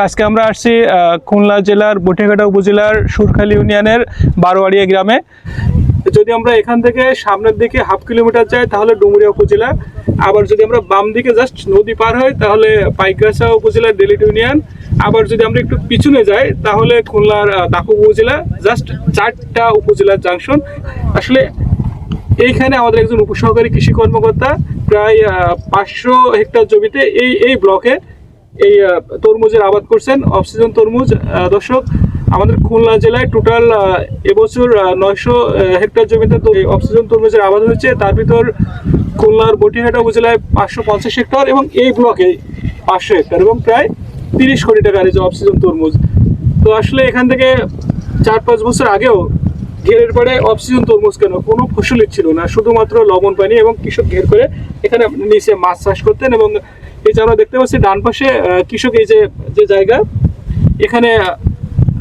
আজকে আমরা আসছি খুলনা জেলার বটিয়াঘাটা উপজেলার সুরখালী ইউনিয়নের বারোয়াড়িয়া গ্রামে। যদি আমরা এখান থেকে সামনের দিকে হাফ কিলোমিটার যাই, তাহলে ডুমুরিয়া উপজেলা। আবার যদি আমরা বাম দিকে জাস্ট নদী পার হই, তাহলে পাইকগাছা উপজেলার ডেলিট ইউনিয়ন। আবার যদি আমরা একটু পিছনে যাই, তাহলে খুলনার দাপুর উপজেলা, জাস্ট চারটা উপজেলার জাংশন। আসলে এইখানে আমাদের একজন উপসহকারী কৃষি কর্মকর্তা, প্রায় পাঁচশো হেক্টর জমিতে এই এই ব্লকে এই তরমুজের আবাদ করছেন অক্সিজেন তরমুজ। দর্শক, আমাদের খুলনা জেলায় টোটাল এবছর নয়শো হেক্টর জমিতে এই অক্সিজেন তরমুজের আবাদ হয়েছে। তার ভিতর খুলনার বটিহাটা উপজেলায় পাঁচশো পঞ্চাশ হেক্টর এবং এই ব্লকে পাঁচশো হেক্টর এবং প্রায় তিরিশ কোটি টাকার এই যে অক্সিজেন তরমুজ। তো আসলে এখান থেকে চার পাঁচ বছর আগেও ঘেরের পরে অক্সিজেন তরমুজ কেন? কোনো ফসলই ছিল না। শুধুমাত্র লবণ পানি এবং কৃষক ঘের করে এখানে নিচে মাছ চাষ করতেন এবং আমরা দেখতে পাচ্ছি ডান পাশে কৃষক এই যে যে জায়গা, এখানে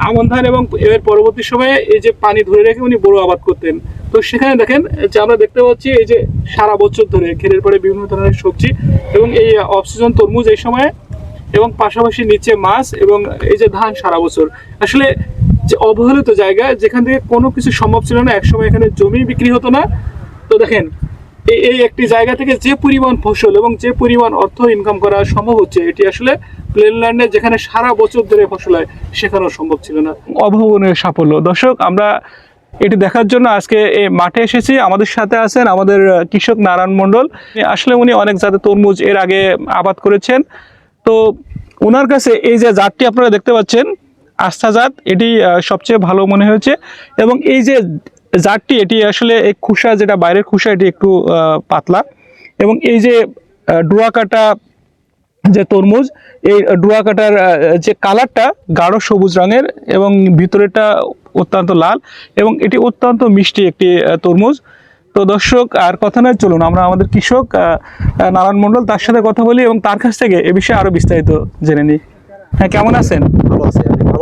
আমন ধান এবং এর পরবর্তী সময়ে এই যে পানি ধরে রেখে উনি বড় আবাদ করতেন। তো সেখানে দেখেন, যে আমরা দেখতে পাচ্ছি এই যে সারা বছর ধরে ঘেরের পরে বিভিন্ন ধরনের সবজি এবং এই অক্সিজেন তরমুজ এই সময়ে এবং পাশাপাশি নিচে মাছ এবং এই যে ধান সারা বছর। আসলে যে অবহেলিত জায়গা, যেখান থেকে কোনো কিছু সম্ভব ছিল না, একসময় এখানে জমি বিক্রি হতো না। তো দেখেন এই একটি জায়গা থেকে যে পরিমাণ ফসল এবং যে পরিমাণ অর্থ ইনকাম করা সম্ভব হচ্ছে, এটি আসলে প্লেনল্যান্ডে যেখানে সারা বছর ধরে ফসল হয়, সেখানেও সম্ভব ছিল না। অভাবনীয় সাফল্য। দর্শক, আমরা এটি দেখার জন্য আজকে এই মাঠে এসেছি। আমাদের সাথে আছেন আমাদের কৃষক নারায়ণ মণ্ডল। আসলে উনি অনেক জাতের তরমুজ এর আগে আবাদ করেছেন। তো ওনার কাছে এই যে জাতটি আপনারা দেখতে পাচ্ছেন, আস্থা জাত, এটি সবচেয়ে ভালো মনে হয়েছে। এবং এই যে জাতটি এটি আসলে এই খুসা যেটা বাইরের খুসা এটি একটু পাতলা। এবং এই যে আহ, ডুয়া কাটা যে তরমুজ এই ডুয়া কাটার যে কালারটা গাঢ় সবুজ রঙের এবং ভিতরেটা অত্যন্ত লাল এবং এটি অত্যন্ত মিষ্টি একটি তরমুজ। তো দর্শক আর কথা নয় চলুন আমরা আমাদের কৃষক নারায়ণ মণ্ডল তার সাথে কথা বলি এবং তার কাছ থেকে এ বিষয়ে আরও বিস্তারিত জেনে নিই। হ্যাঁ কেমন আছেন?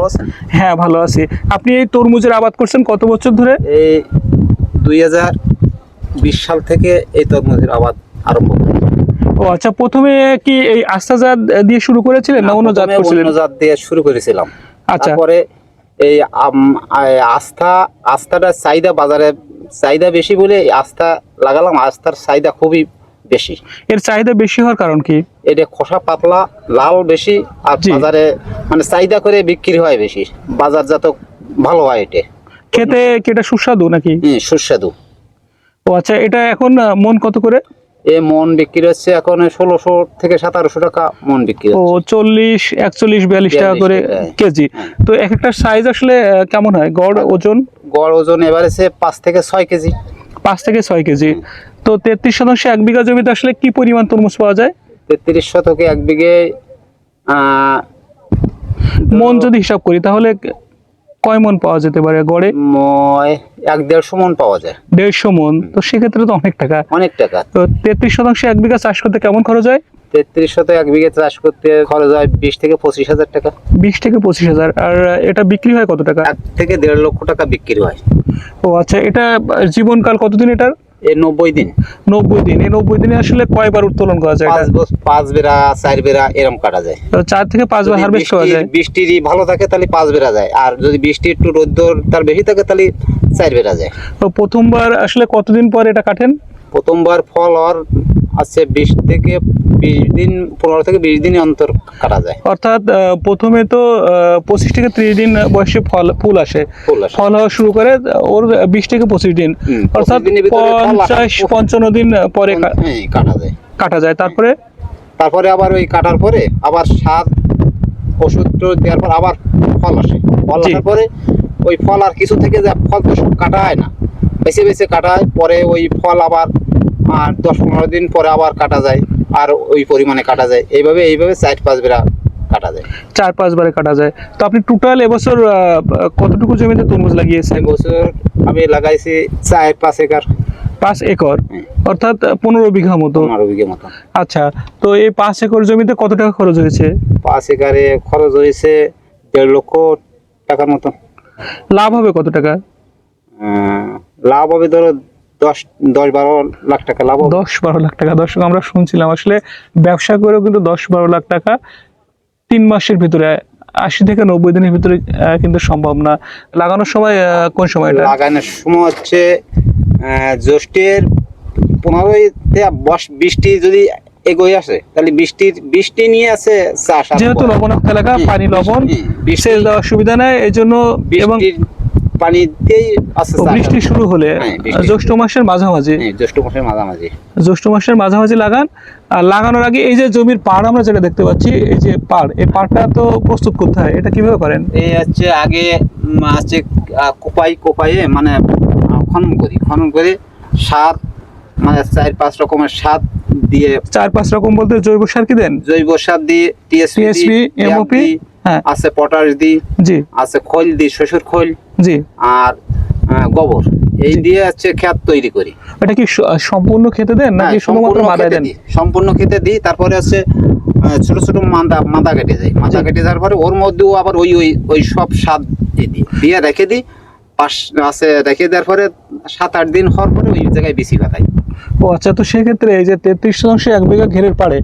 আছেন? হ্যাঁ ভালো আছি। আপনি এই তরমুজের আবাদ করছেন কত বছর ধরে? এই দুই হাজার বিশ সাল থেকে এই তরমুজের আবাদ আরম্ভ। ও আচ্ছা প্রথমে কি এই আস্থা জাত দিয়ে শুরু করেছিলেন না অন্য জাত করছিলেন? অন্য জাত দিয়ে শুরু করেছিলাম। আচ্ছা। তারপরে এই আস্থা আস্থাটার চাহিদা বাজারে চাহিদা বেশি বলে আস্থা লাগালাম। আস্থার চাহিদা খুবই বেশি। এর চাহিদা বেশি হওয়ার কারণ কি? এটা খোসা পাতলা লাল বেশি আর বাজারে মানে চাহিদা করে বিক্রি হয় বেশি। বাজারজাত ভালো হয় এটা খেতে কি এটা সুস্বাদু নাকি? সুস্বাদু। ও আচ্ছা এটা এখন মন কত করে? এ মন বিক্রি হচ্ছে এখন ষোলোশো থেকে সতেরোশো টাকা মন বিক্রি ও হচ্ছে। চল্লিশ একচল্লিশ বিয়াল্লিশ টাকা 42 করে টাকা, হ্যাঁ। কেজি। তো এক একটা সাইজ আসলে কেমন হয়? গড় ওজন? গড় ওজন এবারে সে পাঁচ থেকে ছয় কেজি। পাঁচ থেকে ছয় কেজি। তো তেত্রিশ শতাংশ এক বিঘা জমিতে আসলে কি পরিমাণ তরমুজ পাওয়া যায়? তেত্রিশ শতকে এক বিঘে মন যদি হিসাব করি তাহলে কয় মন পাওয়া যেতে পারে গড়ে? এক দেড়শো মন পাওয়া যায়। দেড়শো মন তো সেক্ষেত্রে তো অনেক টাকা। অনেক টাকা। তো তেত্রিশ শতাংশ এক বিঘা চাষ করতে কেমন খরচ হয়? তেত্রিশ শতক এক বিঘে চাষ করতে খরচ হয় বিশ থেকে পঁচিশ হাজার টাকা। বিশ থেকে পঁচিশ হাজার আর এটা বিক্রি হয় কত টাকা? এক থেকে দেড় লক্ষ টাকা বিক্রি হয়। ও আচ্ছা এটা জীবনকাল কতদিন এটার? এই নব্বই দিন। নব্বই দিন। এই নব্বই দিনে আসলে কয়বার উত্তোলন করা যায় পাঁচ বেড়া চার বেড়া এরম কাটা যায়। তো চার থেকে পাঁচ বার হারভেস্ট করা যায়? বৃষ্টির- ভালো থাকে তাহলে পাঁচ বেড়া যায়। আর যদি বৃষ্টি একটু রোদ্দুর তার বেশি থাকে তাহলে চার বেড়া যায়। প্রথমবার আসলে কতদিন পর এটা কাটেন? প্রথমবার ফল আর আছে বিশ থেকে বিশ দিন পনেরো থেকে বিশ দিন অন্তর কাটা যায়। অর্থাৎ প্রথমে তো পঁচিশ থেকে ত্রিশ দিন বয়সে ফল ফুল আসে। ফল হওয়া শুরু করে ওর বিশ থেকে পঁচিশ দিন। অর্থাৎ 25 দিনের ভিতরে ফল আসে। পঞ্চাশ পঞ্চান্ন দিন পরে হ্যাঁ কাটা যায়। কাটা যায়। তারপরে? তারপরে আবার ওই কাটার পরে আবার সার ওষুধ দেওয়ার পর আবার ফল আসে। ফল আসার পরে ওই ফল আর কিছু থেকে যা ফল তো সব কাটা হয় না। বেছে বেছে কাটা হয় পরে ওই ফল আবার আর দশ পনেরো দিন পরে আবার কাটা যায় আর ওই পরিমাণে কাটা যায়। এইভাবে এইভাবে চার পাঁচ বেড়া কাটা যায়। চার পাঁচবারে কাটা যায়। তো আপনি টোটাল এবছর কতটুকু জমিতে তরমুজ লাগিয়েছেন? বছর আমি লাগাইছি চার পাঁচ একর। পাঁচ একর? অর্থাৎ পনেরো বিঘা মতো? পনেরো বিঘে মতো। আচ্ছা তো এই পাঁচ একর জমিতে কত টাকা খরচ হয়েছে? পাঁচ একরে খরচ হয়েছে দেড় লক্ষ টাকার মতো। লাভ হবে কত টাকা? লাভ হবে ধরো দশ দশ বারো লাখ টাকা লাভ দশ বারো লাখ টাকা। দর্শক আমরা শুনছিলাম আসলে ব্যবসা করেও কিন্তু দশ বারো লাখ টাকা তিন মাসের ভিতরে আশি থেকে নব্বই দিনের ভিতরে কিন্তু সম্ভব না। লাগানোর সময় কোন সময়টা লাগানোর সময় হচ্ছে জ্যৈষ্ঠের পনেরোই বস বৃষ্টি যদি এগোয় আসে তাহলে বৃষ্টির বৃষ্টি নিয়ে আছে চাষ যেহেতু। লবণাক্ত এলাকা পানি লবণ সেচ দেওয়ার সুবিধা নেই এই জন্য এবং বৃষ্টির পানিতেই আছে বৃষ্টি শুরু হলে হ্যাঁ, জ্যৈষ্ঠ মাসের মাঝামাঝি। হ্যাঁ, জ্যৈষ্ঠ মাসের মাঝামাঝি। জ্যৈষ্ঠ মাসের মাঝামাঝি লাগান। আর লাগানোর আগে এই যে জমির পাড় আমরা যেটা দেখতে পাচ্ছি এই যে পাড় এই পাড়টা তো প্রস্তুত করতে হয়। এটা কীভাবে করেন? এই হচ্ছে আগে আছে কোপাই কোপাইয়ে মানে খনন করি। খনন করে সার মানে চার পাঁচ রকমের সার দিয়ে চার পাঁচ রকম বলতে জৈব সার কি দেন? জৈব সার দিয়ে টিএসপি হ্যাঁ আছে পটাশ দিই জি। আছে খৈল দিই শ্বশুর খৈল জি। আর গোবর। এই দিয়ে হচ্ছে ক্ষেত তৈরি করি। এটা কি সম্পূর্ণ খেতে দেন নাকি হ্যাঁ, শুধুমাত্র মাদায় খেতে দেন? দিই। সম্পূর্ণ খেতে দিই তারপরে হচ্ছে ছোট ছোট মাদা মাদা কেটে যায় মাদা কেটে যাওয়ার পরে ওর মধ্যেও আবার ওই ওই ওই সব স্বাদ দিই। দিয়ে রেখে দিই পাশ আছে রেখে দেওয়ার পরে সাত আট দিন হওয়ার পরে ওই জায়গায় বেশি পাতাই ও আচ্ছা তো সেক্ষেত্রে এই যে তেত্রিশ শতাংশ এক বিঘা ঘেরের পাড়ে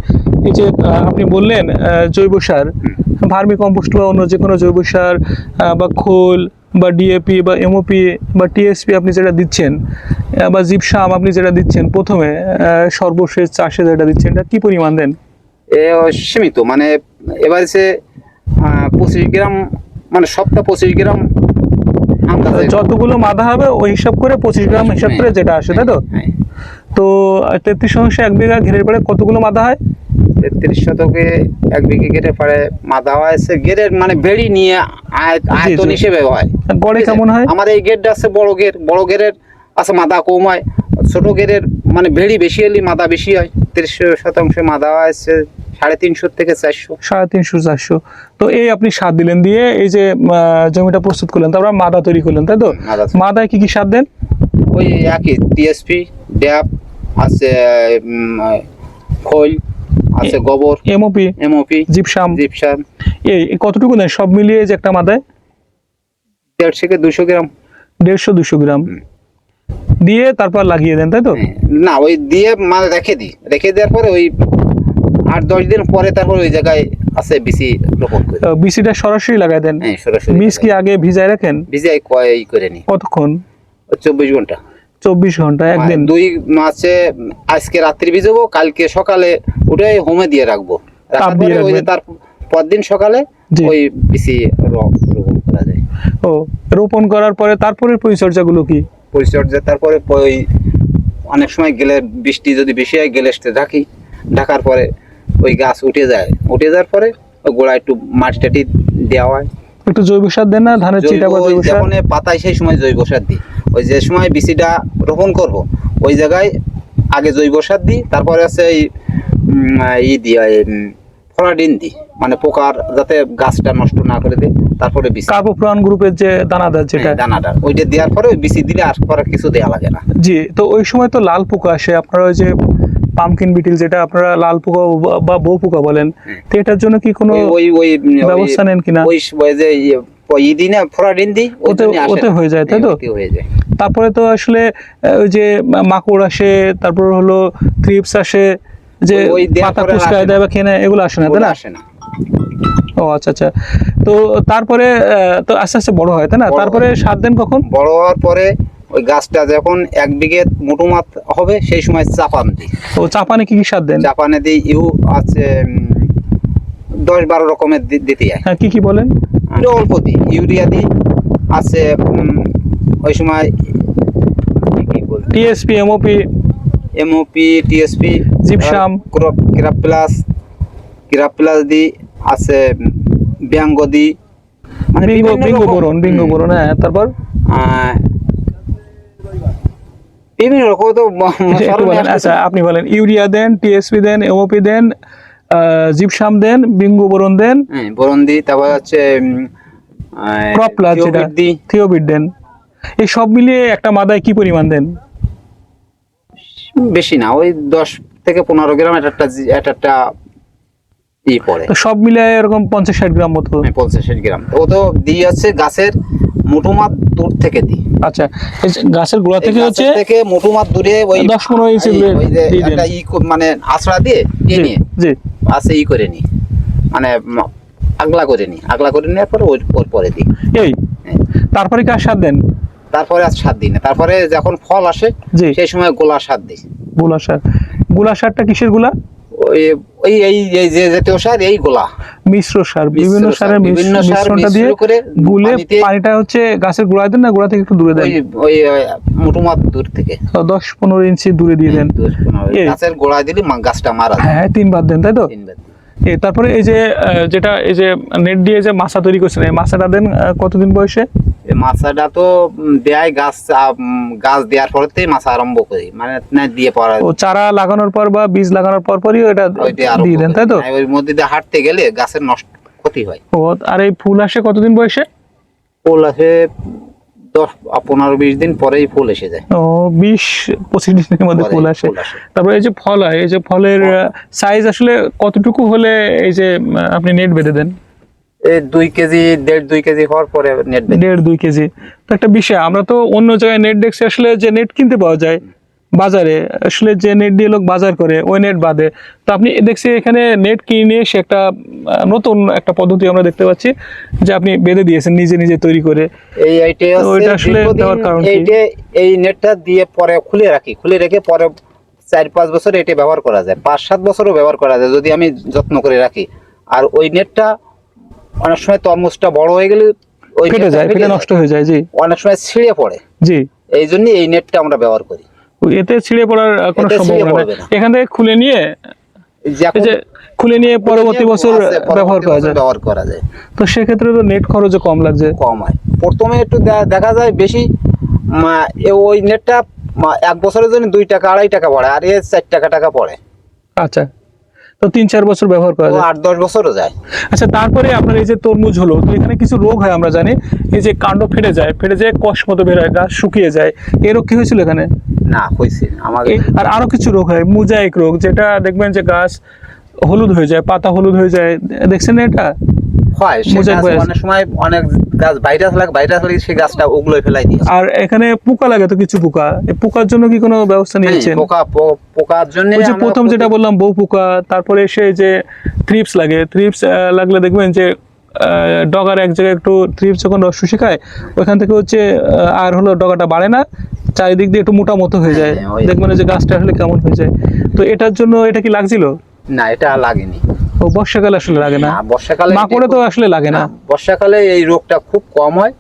এই যে আপনি বললেন জৈব সার ভার্মি কম্পোস্ট বা অন্য যে কোনো জৈব সার বা খোল বা ডিএপি বা এমওপি বা টিএসপি আপনি যেটা দিচ্ছেন বা জিপসাম আপনি যেটা দিচ্ছেন প্রথমে সর্বশেষ চাষে যেটা দিচ্ছেন এটা কি পরিমাণ দেন? এ সীমিত মানে এবারে সে পঁচিশ গ্রাম মানে সপ্তাহ পঁচিশ গ্রাম যতগুলো মাদা হবে ওই হিসাব করে পঁচিশ গ্রাম হিসাব করে যেটা আসে তাই তো? হ্যাঁ, তো তেত্রিশ শতাংশ এক বিঘা ঘেরের পরে কতগুলো মাদা হয়? তেত্রিশ শতকে এক বিঘে গেটে পারে মাদা হয়েছে গেটের মানে বেড়ি নিয়ে আয়- আয়তন হিসেবে হয়। গড়ে কেমন হয়? আমার এই গেটটা আছে বড় গেট বড় গেটের আছে মাদা কম হয়। ছোট গেটের মানে ভেড়ি বেশি হলে মাদা বেশি হয়। তিরিশ শতাংশ মাদা আছে সাড়ে তিনশো থেকে চারশো। সাড়ে তিনশো চারশো। তো এই আপনি সার দিলেন দিয়ে এই যে জমিটা প্রস্তুত করলেন তারপর মাদা তৈরি করলেন তাই তো? মাদা মাদায় কি কি সার দেন? ওই একই টিএসপি ড্যাপ আছে খৈল আছে গোবর এমওপি এমওপি জিপসাম। জিপসার এই কতটুকু দেন সব মিলিয়ে যে একটা মাদায় দেড় থেকে দুশো গ্রাম। দেড়শো দুশো গ্রাম। দিয়ে তারপর লাগিয়ে দেন তাই তো? হ্যাঁ, না ওই দিয়ে মাল রেখে দিই। রেখে দেওয়ার পরে ওই আট দশ দিন পরে তারপর ওই জায়গায় আছে বিসি রোপণ করি। বিসিটা সরাসরি লাগাই দেন। হ্যাঁ সরাসরি বীজ কি আগে ভিজায় রাখেন? ভিজাই কয় করে নি। কতক্ষণ? চব্বিশ ঘণ্টা। চব্বিশ ঘণ্টা একদিন। দুই মাসে আজকে রাত্রি ভিজাবো কালকে সকালে উঠে হোমে দিয়ে রাখব। তার পরদিন সকালে। ওই বিসি রোপণ করা যায়। ও রোপণ করার পরে তারপরে পরিচর্যাগুলো কি? পরিচর্যা তারপরে ওই অনেক সময় গেলে বৃষ্টি যদি বেশি হয় গেলে ঢাকি। ঢাকার পরে ওই গাছ উঠে যায়। উঠে যাওয়ার পরে ওই গোড়া একটু মাটি টাটি দেওয়া হয়। একটু জৈব সার দেন না? ধানের চিটা বা জৈব- সার? পাতায় সেই সময় জৈব সার দিই। ওই যে সময় বিচিটা রোপণ করব ওই জায়গায় আগে জৈব সার দিই তারপরে আছে এই ই দিই ওই, ফলাডিন দিই মানে পোকার যাতে গাছটা নষ্ট না করে দেয় তারপরে বিচি কার্বোপ্রান গ্রুপের যে দানাদার যেটা হ্যাঁ, দানাটা ওইটা দেওয়ার পরে ওই বিচি দিলে আর পরে কিছু দেওয়া লাগে না। জি তো ওই সময় তো লাল পোকা আসে আপনারা ওই যে পামকিন বিটিল যেটা আপনারা লাল পোকা বা- বউ পোকা বলেন তো এটার জন্য কি কোনো ওই ওই ব্যবস্থা নেন কিনা? ওই ওই যে দিই না ফ্লোরাডিন দিই ওতে- ওতে হয়ে যায়, তাই তো? হ্যাঁ, যায়। তারপরে তো আসলে ওই যে মাকড় আসে তারপর হলো থ্রিপস আসে যে পাতা কুচকায় দেয় বা নেয় এগুলো আসে না তাই না? আসে না। ও আচ্ছা আচ্ছা। তো তারপরে তো আস্তে আস্তে বড় হয় তাই না? তারপরে সার দেন কখন? বড় হওয়ার পরে ওই গাছটা যখন এক বিঘে মোটো হবে সেই সময় চাপান দিই। ও চাপানে কি কি সার দেন? চাপানে দিই ইউ আছে দশ বারো রকমের দিতে হয়। হ্যাঁ কি কি বলেন? অল্প দিই ইউরিয়া দিই আছে ওই সময় TSP MOP? MOP TSP gypsum. Crop crop plus crop plus দিই আছে ব্যাঙ্গ দিই। মানে bingo bingo boron bingo boron হ্যাঁ তারপর? আহ, বিভিন্ন রকম তো আচ্ছা, আপনি বলেন ইউরিয়া দেন টিএসপি দেন এমওপি দেন জিপসাম দেন বিঙ্গু বোরন দেন। হ্যাঁ বোরন দিই তারপর হচ্ছে আহ, যেটা থিওবিট দেন। এই সব মিলিয়ে একটা মাদায় কি পরিমাণ দেন? বেশি না ওই দশ থেকে পনেরো গ্রাম এটা একটা এটা একটা ই পড়ে সব মিলিয়ে এরকম পঞ্চাশ ষাট গ্রাম মতো। হ্যাঁ, পঞ্চাশ ষাট গ্রাম। ও তো দিই হচ্ছে গাছের মোটো মাত দূর থেকে দিই। আচ্ছা গাছের গোড়া থেকে হচ্ছে থেকে মোটো দূরে ওই দশ পনেরো ইঞ্চি এই- দূরে ওই যে দিয়ে দেন। একটা ই মানে আশ্রা দিয়ে দিয়ে নিয়ে জি। আছে ই করে নি মানে আগলা করে আগলা করে নেওয়ার পরে ওর পরে দিই। এই? তারপরে কি আর সার দেন? তারপরে আর সার দিই না। তারপরে যখন ফল আসে সেই সময় গোলা সার দিই। গুলা সার। গুলা সারটা কিসেরগুলা? ওই এই এই যে জাতীয় সার এইগুলা। মিশ্র সার বিভিন্ন সার, সারের মিশ্রণটা দিয়ে গুলে পানিটা হচ্ছে গাছের গোড়ায় দেন না গোড়া থেকে একটু দূরে দেন? ওই মোটামুটি দূর থেকে। দশ পনেরো ইঞ্চি দূরে দিয়ে দেন। এই। গাছের গোড়ায় দিলে গাছটা মারা হ্যাঁ তিনবার দেন তাই তো? তিনবার। তারপরে এই যে যেটা এই যে নেট দিয়ে যে মাছা তৈরি করছেন এই মাছাটা দেন কতদিন বয়সে? মাছাটা তো দেয় গাছ গাছ দেওয়ার পরেতেই মাছা আরম্ভ করি মানে না দিয়ে পড়া ও চারা লাগানোর পর বা বীজ লাগানোর পর পরই এটা দিয়ে দেন তাই তো? আর ওই মধ্যে দিয়ে হাঁটতে গেলে গাছের নষ্ট ক্ষতি হয়। ও আর এই ফুল আসে কতদিন বয়সে? ফুল আসে দশ পনেরো বিশ দিন পরেই ফুল এসে যায়। ও বিশ পঁচিশ দিনের মধ্যে ফুল আসে। তারপরে এই যে ফল হয় এই যে ফলের সাইজ আসলে কতটুকু হলে এই যে আপনি নেট বেঁধে দেন? এই দুই কেজি দেড় দুই কেজি হওয়ার পরে নেট দেড় দুই কেজি। তো একটা বিষয় আমরা তো অন্য জায়গায় নেট দেখছি আসলে যে নেট কিনতে পাওয়া যায় বাজারে আসলে যে নেট দিয়ে লোক বাজার করে ওই নেট বাদে। তো আপনি দেখছি এখানে নেট কিনে সে একটা নতুন একটা পদ্ধতি আমরা দেখতে পাচ্ছি যে আপনি বেঁধে দিয়েছেন নিজে নিজে তৈরি করে। এই আসলে দেওয়ার কারণ এই নেটটা দিয়ে পরে খুলে রাখি। খুলে রেখে পরে চার পাঁচ বছর এটা ব্যবহার করা যায়। পাঁচ সাত বছরও ব্যবহার করা যায় যদি আমি যত্ন করে রাখি। আর ওই নেটটা অনেক সময় তরমুজটা বড় হয়ে গেলে ওই ফেটে যায় ফেটে নষ্ট হয়ে যায় জি। অনেক সময় ছিঁড়ে পড়ে। জি। এই জন্য এই নেটটা আমরা ব্যবহার করি। এতে ছিঁড়ে পড়ার কোনো সম্ভাবনা নেই। এখান থেকে খুলে নিয়ে খুলে নিয়ে পরবর্তী বছর ব্যবহার করা যায়। ব্যবহার করা যায়। তো সেক্ষেত্রে তো নেট খরচও কম লাগছে। কম হয়। প্রথমে একটু দেখা যায় বেশি ওই নেটটা এক বছরের জন্য দুই টাকা আড়াই টাকা পড়ে আর এ চার টাকা টাকা পড়ে। আচ্ছা। তো তিন চার বছর ব্যবহার করা যায়। আট দশ বছরও যায়। আচ্ছা তারপরে আপনার এই যে তরমুজ হলো তো এখানে কিছু রোগ হয় আমরা জানি। এই যে কাণ্ড ফেটে যায় ফেটে যায় কষ মতো বের হয় গাছ শুকিয়ে যায়। এই রোগ কি হয়েছিল এখানে? না হয়েছে আমাদের আর আরও কিছু রোগ হয় মোজাইক রোগ যেটা দেখবেন যে গাছ হলুদ হয়ে যায় পাতা হলুদ হয়ে যায় দেখছেন এটা? হয় সে মোজাইক গাছ ভাইরাস। অনেক সময় অনেক গাছ ভাইরাস লাগে ভাইরাস লাগে সেই গাছটা ওগুলোই ফেলাই দিয়ে আর এখানে পোকা লাগে তো কিছু পোকা। পোকার জন্য কি কোনো ব্যবস্থা নিয়েছেন? পোকা পোকার জন্য ওই যে প্রথম যেটা বললাম বউ পোকা তারপরে এসে যে থ্রিপস লাগে। থ্রিপস লাগলে দেখবেন যে ডগার এক জায়গায় একটু থ্রিপস যখন রস খায় ওইখান থেকে হচ্ছে আর হলো ডগাটা বাড়ে না চারিদিক দিয়ে একটু মোটা মতো হয়ে যায়। হ্যাঁ, দেখবেন যে গাছটা আসলে কেমন হয়ে যায়। তো এটার জন্য এটা কি লাগছিল? না এটা লাগেনি। ও বর্ষাকালে আসলে লাগে না। না, বর্ষাকালে মাকড়ে তো আসলে লাগে না। বর্ষাকালে এই রোগটা খুব কম হয়।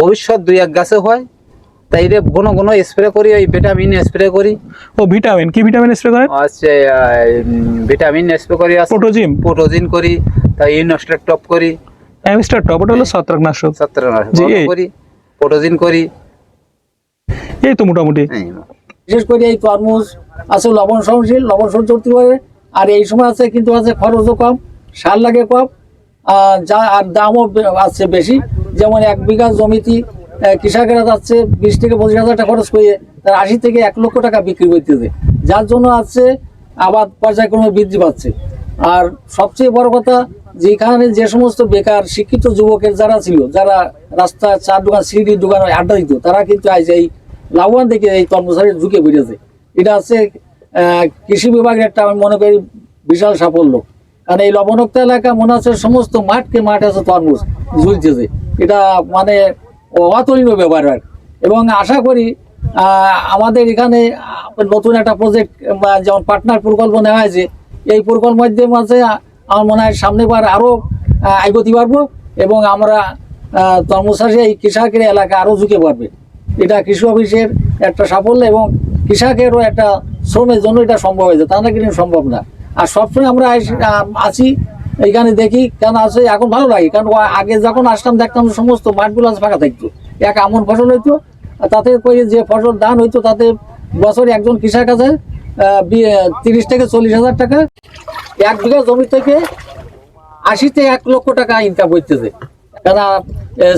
ভবিষ্যৎ দুই এক গাছে হয়। তাই রে ঘন ঘন স্প্রে করি ওই ভিটামিন স্প্রে করি। ও ভিটামিন কি ভিটামিন স্প্রে করেন? হচ্ছে ভিটামিন স্প্রে করি আছে প্রোটোজিম প্রোটোজিন করি তাই ইনস্টার টপ করি। অ্যামিস্টার টপ ওটা হলো ছত্রাকনাশক। সত্তর জি, এই। করি প্রোটোজিন করি। এই তো মোটামুটি। বিশেষ করে এই তরমুজ আছে লবণ সহনশীল লবণ সহ্য করতে পারে। আর এই সময় আছে কিন্তু আছে খরচও কম, সার লাগে কম যা, আর দামও আছে বেশি। যেমন এক বিঘা জমিতে কৃষকেরা যাচ্ছে বিশ থেকে পঁচিশ হাজার টাকা খরচ করে, তার আশি থেকে এক লক্ষ টাকা বিক্রি করতেছে। যার জন্য আছে আবাদ পর্যায়ক্রমে বৃদ্ধি পাচ্ছে। আর সবচেয়ে বড় কথা, যেখানে যে সমস্ত বেকার, শিক্ষিত যুবকের যারা ছিল, যারা রাস্তা চার দোকান, সিঁড়ি দোকান আড্ডা দিত, তারা কিন্তু আজ এই লাভবান দেখে এই কর্মচারী ঢুকে বেরিয়েছে এটা আছে কৃষি বিভাগের একটা আমি মনে করি বিশাল সাফল্য। কারণ এই লবণাক্ত এলাকা মনে হচ্ছে সমস্ত মাঠকে মাঠ আছে তরমুজ ঝুলতেছে এটা মানে অতুলনীয় ব্যাপার আর। এবং আশা করি আমাদের এখানে নতুন একটা প্রজেক্ট যেমন পার্টনার প্রকল্প নেওয়া হয়েছে, এই প্রকল্প মাধ্যমে মাঝে আমার মনে হয় সামনেবার আরও এগোতে পারব এবং আমরা তরমুজ চাষে এই কৃষকের এলাকা আরও ঝুঁকে পারবে এটা কৃষি অফিসের একটা সাফল্য এবং কৃষকেরও একটা শ্রমের জন্য এটা সম্ভব হয়েছে, তা না কিন্তু সম্ভব না। আর সবসময় আমরা আছি, এইখানে দেখি, কেন আছে, এখন ভালো লাগে, কারণ আগে যখন আসতাম দেখতাম সমস্ত মাঠগুলো আছে ফাঁকা থাকতো। এক আমন ফসল হইতো তাতে করে যে ফসল ধান হইতো, তাতে বছরে একজন কৃষক আছে তিরিশ থেকে চল্লিশ হাজার টাকা, এক বিঘা জমি থেকে আশিতে এক লক্ষ টাকা ইনকাম করতেছে কেন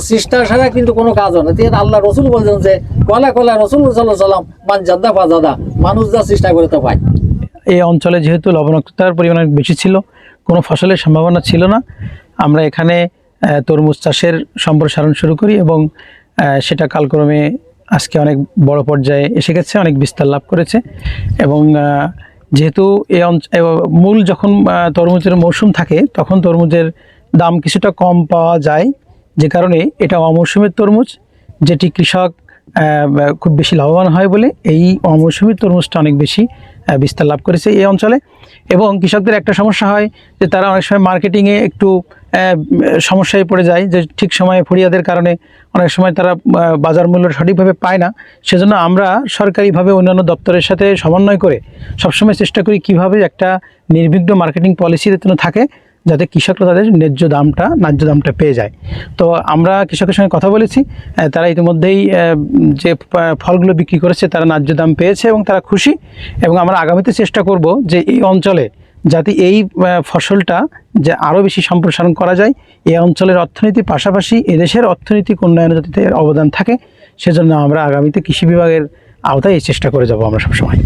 চেষ্টা ছাড়া কিন্তু কোনো কাজ হয় না। আল্লাহ রসুল বলছেন যে, কলা কলা রসুল সাল্লাহ সাল্লাম মান জাদা। মানুষ যা চেষ্টা করে তা পায়। এই অঞ্চলে যেহেতু লবণাক্ততার পরিমাণ বেশি ছিল, কোনো ফসলের সম্ভাবনা ছিল না। আমরা এখানে তরমুজ চাষের সম্প্রসারণ শুরু করি এবং সেটা কালক্রমে আজকে অনেক বড় পর্যায়ে এসে গেছে, অনেক বিস্তার লাভ করেছে এবং যেহেতু এ- মূল যখন তরমুজের মৌসুম থাকে, তখন তরমুজের দাম কিছুটা কম পাওয়া যায়। যে কারণে এটা অমৌসুমের তরমুজ, যেটি কৃষক খুব বেশি লাভবান হয় বলে এই অমৌসুমী তরমুজটা অনেক বেশি বিস্তার লাভ করেছে এই অঞ্চলে। এবং কৃষকদের একটা সমস্যা হয় যে তারা অনেক সময় মার্কেটিংয়ে একটু সমস্যায় পড়ে যায়, যে ঠিক সময়ে ফরিয়াদের কারণে অনেক সময় তারা বাজার মূল্য সঠিকভাবে পায় না। সেজন্য আমরা সরকারিভাবে অন্যান্য দপ্তরের সাথে সমন্বয় করে সবসময় চেষ্টা করি কীভাবে একটা নির্বিঘ্ন মার্কেটিং পলিসি যেন থাকে। যাতে কৃষকরা তাদের ন্যায্য দামটা ন্যায্য দামটা পেয়ে যায়। তো আমরা কৃষকের সঙ্গে কথা বলেছি তারা ইতিমধ্যেই যে ফলগুলো বিক্রি করেছে তারা ন্যায্য দাম পেয়েছে এবং তারা খুশি এবং আমরা আগামীতে চেষ্টা করব যে এই অঞ্চলে যাতে এই ফসলটা যে আরও বেশি সম্প্রসারণ করা যায়, এই অঞ্চলের অর্থনীতির পাশাপাশি এদেশের অর্থনৈতিক উন্নয়নে যাতে অবদান থাকে, সেজন্য আমরা আগামীতে কৃষি বিভাগের আওতায় এই চেষ্টা করে যাব আমরা সবসময়।